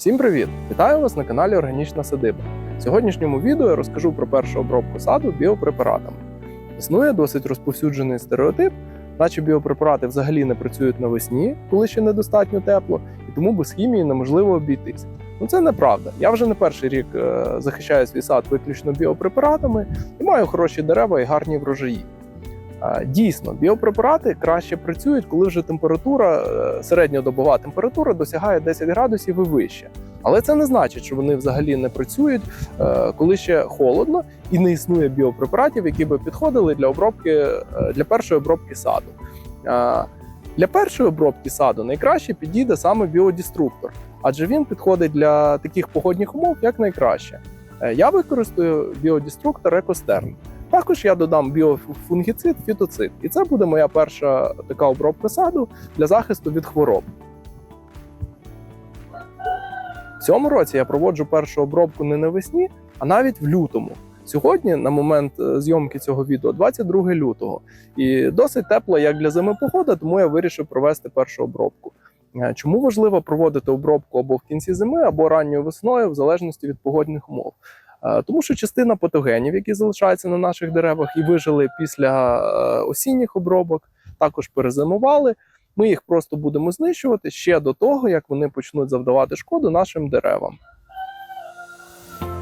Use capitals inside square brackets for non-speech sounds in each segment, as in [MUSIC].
Всім привіт! Вітаю вас на каналі Органічна Садиба. В сьогоднішньому відео я розкажу про першу обробку саду біопрепаратами. Існує досить розповсюджений стереотип, наче біопрепарати взагалі не працюють навесні, коли ще недостатньо тепло, і тому без хімії неможливо обійтись. Ну це неправда. Я вже не перший рік е, захищаю свій сад виключно біопрепаратами і маю хороші дерева і гарні врожаї. Дійсно, біопрепарати краще працюють, коли вже температура, е, середньодобова температура досягає 10 градусів і вище. Але це не значить, що вони взагалі не працюють, е, коли ще холодно і не існує біопрепаратів, які би підходили для обробки е, для першої обробки саду. Для першої обробки саду найкраще підійде саме біодіструктор, адже він підходить для таких погодних умов як найкраще. Я використаю біодіструктор Екостерн. Також я додам біофунгіцид, фітоцид, і це буде моя перша така обробка саду для захисту від хвороб. В цьому році я проводжу першу обробку не навесні, а навіть в лютому. Сьогодні, на момент е, зйомки цього відео, 22 лютого, і досить тепло як для зими погода, тому я вирішив провести першу обробку. Е, Чому важливо проводити обробку або в кінці зими, або ранньою весною, в залежності від погодних умов? Е, Тому що частина патогенів, які залишаються на наших деревах і вижили після е, осінніх обробок, також перезимували. Ми їх просто будемо знищувати ще до того, як вони почнуть завдавати шкоду нашим деревам.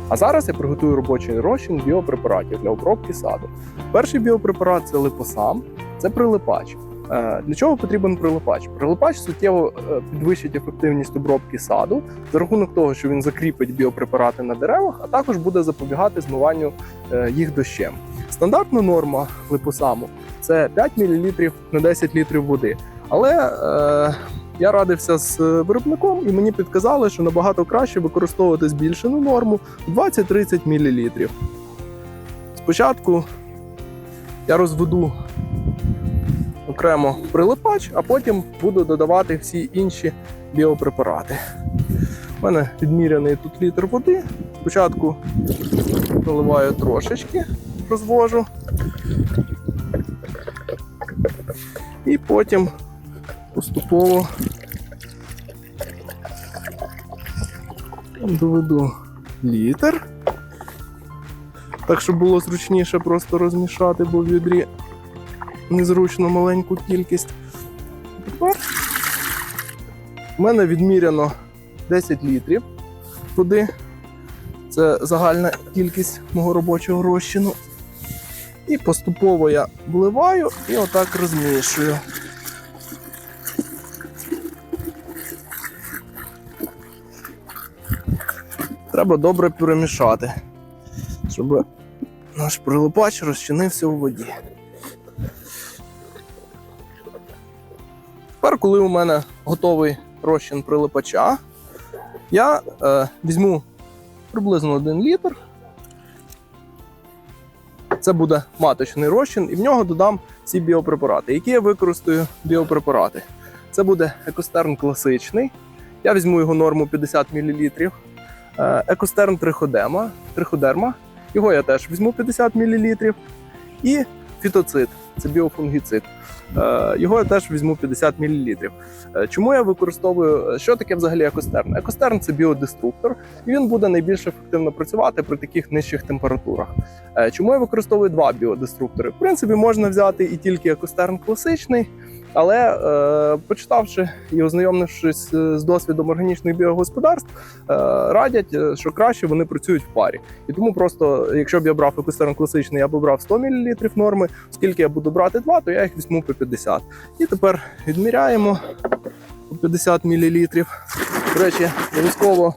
А зараз я приготую робочий розчин біопрепаратів для обробки саду. Перший біопрепарат це липосам, це прилипач. Е, Для чого потрібен прилипач? Прилипач суттєво е, підвищить ефективність обробки саду за рахунок того, що він закріпить біопрепарати на деревах, а також буде запобігати змиванню е, їх дощем. Стандартна норма липосаму це 5 мл на 10 літрів води. Але е, я радився з виробником, і мені підказали, що набагато краще використовувати збільшену норму 20-30 мл. Спочатку я розведу окремо прилипач, а потім буду додавати всі інші біопрепарати. У мене відміряний тут літр води. Спочатку наливаю трошечки, розвожу. І потім поступово доведу літр. Так, щоб було зручніше просто розмішати, бо в відрі незручно маленьку кількість. В мене відміряно 10 літрів води. Це загальна кількість мого робочого розчину. І поступово я вливаю і отак розмішую. Треба добре перемішати, щоб наш прилипач розчинився у воді. Тепер, коли у мене готовий розчин прилипача, я е, візьму приблизно 1 літр. Це буде маточний розчин, і в нього додам ці біопрепарати. Які я використаю біопрепарати? Це буде екостерн класичний. Я візьму його норму 50 мл. Екостерн триходема, триходерма. Його я теж візьму 50 мл. І фітоцид це біофунгіцид. Е, Його я теж візьму 50 мл. Чому я використовую, що таке взагалі екостерн? Екостерн це біодеструктор, і він буде найбільш ефективно працювати при таких нижчих температурах. Е, Чому я використовую два біодеструктори? В принципі, можна взяти і тільки екостерн класичний, але е, почитавши і ознайомившись е, з досвідом органічних біогосподарств, е, радять, е, що краще вони працюють в парі. І тому просто, якщо б я брав екостерн класичний, я б брав 100 мл норми, оскільки я буду брати два, то я їх візьму по 50. І тепер відміряємо по 50 мл. До речі, обов'язково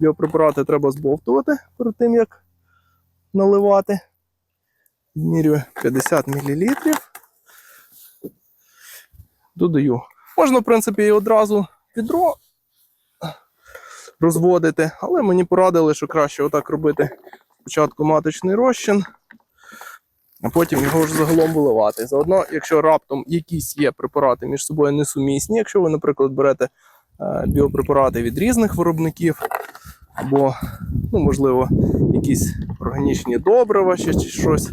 біопрепарати треба збовтувати перед тим, як наливати. Відмірюю 50 мл. Додаю. Можна, в принципі, і одразу відро розводити, але мені порадили, що краще отак робити спочатку маточний розчин, а потім його ж загалом виливати. Заодно, якщо раптом якісь є препарати між собою несумісні, якщо ви, наприклад, берете е, біопрепарати від різних виробників, або, ну, можливо, якісь органічні добрива ще щось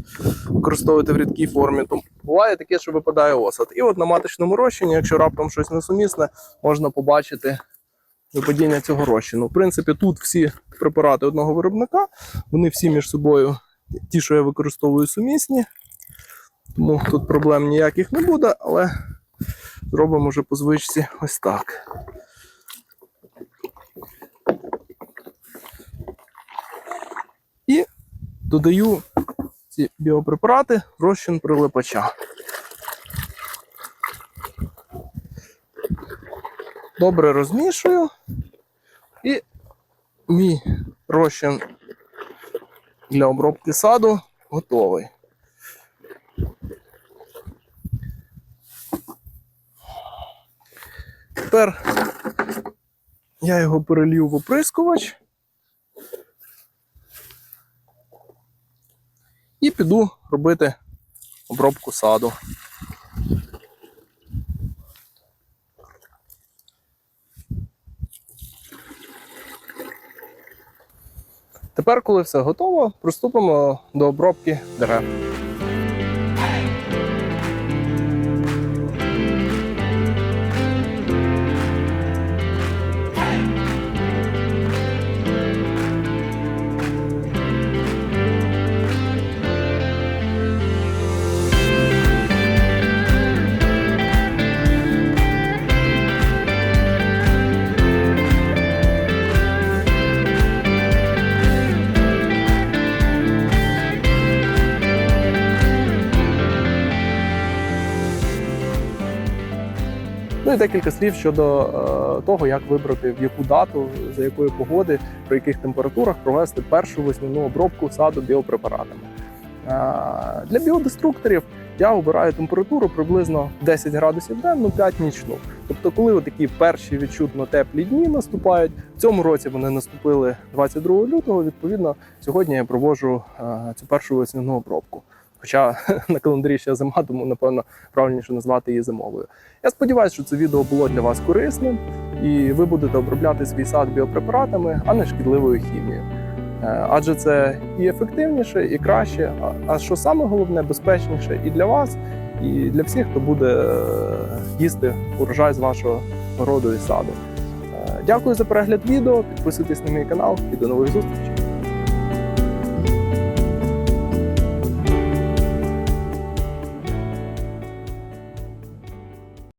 використовуєте в рідкій формі, то буває таке, що випадає осад. І от на маточному розчині, якщо раптом щось несумісне, можна побачити випадіння цього розчину. В принципі, тут всі препарати одного виробника, вони всі між собою, ті, що я використовую, сумісні. Тому тут проблем ніяких не буде, але зробимо вже по звичці ось так. І додаю ці біопрепарати розчин прилипача. Добре розмішую. І мій розчин для обробки саду готовий. Тепер я його перелью в оприскувач і піду робити обробку саду. Тепер, коли все готово, приступимо до обробки дерев. Ну і декілька слів щодо е, того, як вибрати в яку дату, за якої погоди, при яких температурах провести першу весняну обробку саду біопрепаратами. Е, для біодеструкторів я обираю температуру приблизно 10 градусів денну, 5 нічну. Тобто, коли такі перші відчутно теплі дні наступають, в цьому році вони наступили 22 лютого. Відповідно, сьогодні я проводжу е, цю першу весняну обробку. Хоча [LAUGHS] на календарі ще зима, тому напевно правильніше назвати її зимовою. Я сподіваюся, що це відео було для вас корисним, і ви будете обробляти свій сад біопрепаратами, а не шкідливою хімією. Е, Адже це і ефективніше, і краще, а- що саме головне, безпечніше і для вас, і для всіх, хто буде е, їсти урожай з вашого городу і саду. Е, Дякую за перегляд відео. Підписуйтесь на мій канал і до нових зустрічей.